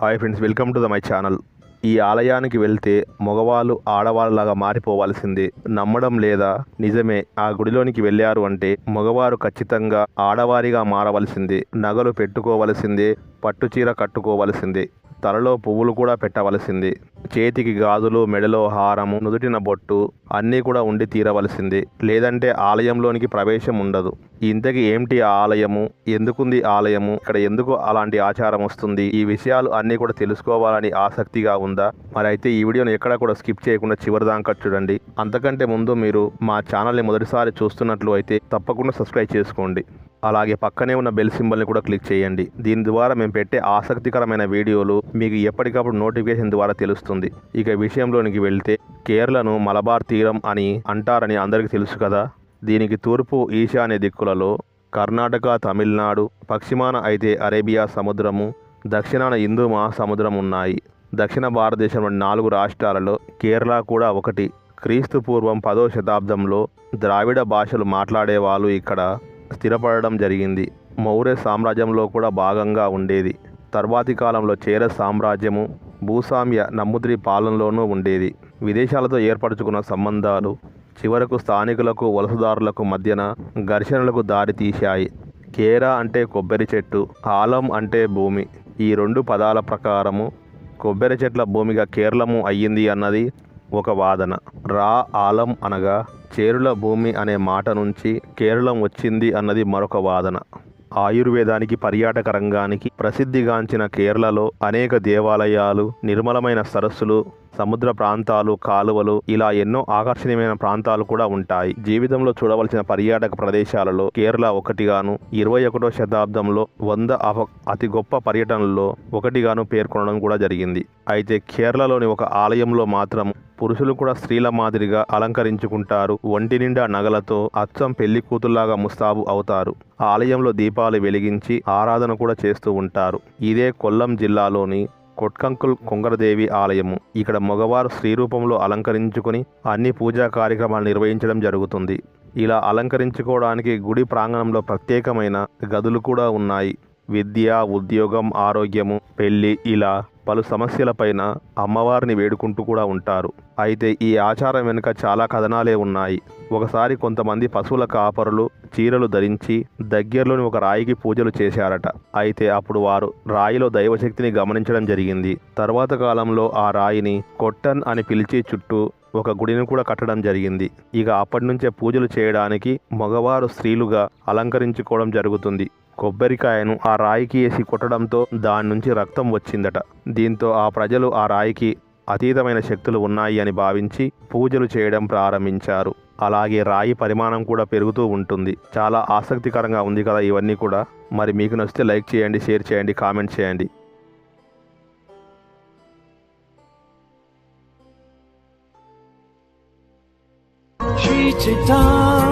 Hi friends welcome to the my channel ఈ ఆలయానికి వెళ్తే మగవాళ్ళు ఆడవాళ్ళలాగా మారిపోవాల్సిందే. నమ్మడం లేదా నిజమే ఆ గుడిలోనికి వెళ్ళారు అంటే మగవారు ఖచ్చితంగా ఆడవారిగా మారవలసిందే. నగలు పెట్టుకోవలసిందే పట్టుచీర కట్టుకోవలసిందే. తలలో పువ్వులు కూడా పెట్టవలసింది. చేతికి గాజులు మెడలో హారము నుదుటిన బొట్టు అన్నీ కూడా ఉండి తీరవలసింది. లేదంటే ఆలయంలోనికి ప్రవేశం ఉండదు. ఇంతకీ ఏమిటి ఆ ఆలయము? ఎందుకుంది ఆలయము? ఇక్కడ ఎందుకు అలాంటి ఆచారం వస్తుంది? ఈ విషయాలు అన్నీ కూడా తెలుసుకోవాలని ఆసక్తిగా ఉందా? మరి అయితే ఈ వీడియోని ఎక్కడ కూడా స్కిప్ చేయకుండా చివరి దాకా చూడండి. అంతకంటే ముందు మీరు మా ఛానల్ని మొదటిసారి చూస్తున్నట్లు అయితే తప్పకుండా సబ్స్క్రైబ్ చేసుకోండి. అలాగే పక్కనే ఉన్న బెల్ సింబల్ని కూడా క్లిక్ చేయండి. దీని ద్వారా మేము పెట్టే ఆసక్తికరమైన వీడియోలు మీకు ఎప్పటికప్పుడు నోటిఫికేషన్ ద్వారా తెలుస్తుంది. ఇక విషయంలోనికి వెళ్తే కేరళను మలబార్ తీరం అని అంటారని అందరికీ తెలుసు కదా. దీనికి తూర్పు ఈశాన్య దిక్కులలో కర్ణాటక తమిళనాడు పశ్చిమాన అయితే అరేబియా సముద్రము దక్షిణాన హిందూ మహాసముద్రం ఉన్నాయి. దక్షిణ భారతదేశంలోని నాలుగు రాష్ట్రాలలో కేరళ కూడా ఒకటి. క్రీస్తు పూర్వం పదో శతాబ్దంలో ద్రావిడ భాషలు మాట్లాడే వాళ్ళు ఇక్కడ. స్థిరపడడం జరిగింది. మౌర్య సామ్రాజ్యంలో కూడా భాగంగా ఉండేది. తర్వాతి కాలంలో చేర సామ్రాజ్యము భూస్వామ్య నమ్ముద్రి పాలనలోనూ ఉండేది. విదేశాలతో ఏర్పరచుకున్న సంబంధాలు చివరకు స్థానికులకు వలసదారులకు మధ్యన ఘర్షణలకు దారితీశాయి కేరా అంటే కొబ్బరి చెట్టు ఆలం అంటే భూమి. ఈ రెండు పదాల ప్రకారము కొబ్బరి చెట్ల భూమిగా కేరళము అయ్యింది అన్నది ఒక వాదన. రా ఆలం అనగా చేరుల భూమి అనే మాట నుంచి కేరళం వచ్చింది అన్నది మరొక వాదన. ఆయుర్వేదానికి పర్యాటక రంగానికి ప్రసిద్ధిగాంచిన కేరళలో అనేక దేవాలయాలు నిర్మలమైన సరస్సులు సముద్ర ప్రాంతాలు కాలువలు ఇలా ఎన్నో ఆకర్షణీయమైన ప్రాంతాలు కూడా ఉంటాయి. జీవితంలో చూడవలసిన పర్యాటక ప్రదేశాలలో కేరళ ఒకటిగాను ఇరవై ఒకటో శతాబ్దంలో వంద అవ- అతి గొప్ప పర్యటనల్లో ఒకటిగాను పేర్కొనడం కూడా జరిగింది. అయితే కేరళలోని ఒక ఆలయంలో మాత్రం పురుషులు కూడా స్త్రీల మాదిరిగా అలంకరించుకుంటారు. ఒంటి నిండా నగలతో అచ్చం పెళ్ళి కూతుల్లాగా ముస్తాబు అవుతారు. ఆలయంలో దీపాలు వెలిగించి ఆరాధన కూడా చేస్తూ ఉంటారు. ఇదే కొల్లం జిల్లాలోని కొట్కంకుల్ కొంగరదేవి ఆలయము. ఇక్కడ మగవారు స్త్రీ రూపంలో అలంకరించుకుని అన్ని పూజా కార్యక్రమాలు నిర్వహించడం జరుగుతుంది. ఇలా అలంకరించుకోవడానికి గుడి ప్రాంగణంలో ప్రత్యేకమైన గదులు కూడా ఉన్నాయి. విద్య ఉద్యోగం ఆరోగ్యము పెళ్ళి ఇలా పలు సమస్యలపైన అమ్మవారిని వేడుకుంటూ కూడా ఉంటారు. అయితే ఈ ఆచారం వెనుక చాలా కథనాలే ఉన్నాయి. ఒకసారి కొంతమంది పశువుల కాపరులు చీరలు ధరించి దగ్గరలోని ఒక రాయికి పూజలు చేశారట. అయితే అప్పుడు వారు రాయిలో దైవశక్తిని గమనించడం జరిగింది. తర్వాత కాలంలో ఆ రాయిని కొట్టన్ అని పిలిచి చుట్టూ ఒక గుడిని కూడా కట్టడం జరిగింది. ఇక అప్పటి నుంచే పూజలు చేయడానికి మగవారు స్త్రీలుగా అలంకరించుకోవడం జరుగుతుంది. కొబ్బరికాయను ఆ రాయికి వేసి కొట్టడంతో దాని నుంచి రక్తం వచ్చిందట. దీంతో ఆ ప్రజలు ఆ రాయికి అతీతమైన శక్తులు ఉన్నాయి అని భావించి పూజలు చేయడం ప్రారంభించారు. అలాగే రాయి పరిమాణం కూడా పెరుగుతూ ఉంటుంది. చాలా ఆసక్తికరంగా ఉంది కదా ఇవన్నీ కూడా. మరి మీకు నచ్చితే లైక్ చేయండి షేర్ చేయండి కామెంట్ చేయండి. da da